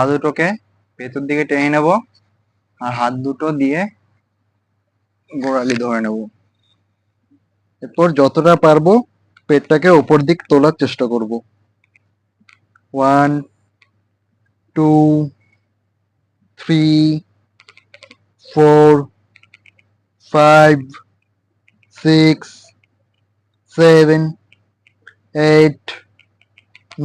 আদুটকে পেটের দিকে টেন এবো আর হাত দুটো দিয়ে গোড়ালি ধরে নেব এরপর যতটা পারবো পেটটাকে উপর দিক তোলার চেষ্টা করব 1 2 3 4 5 6 7 8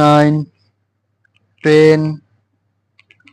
9 10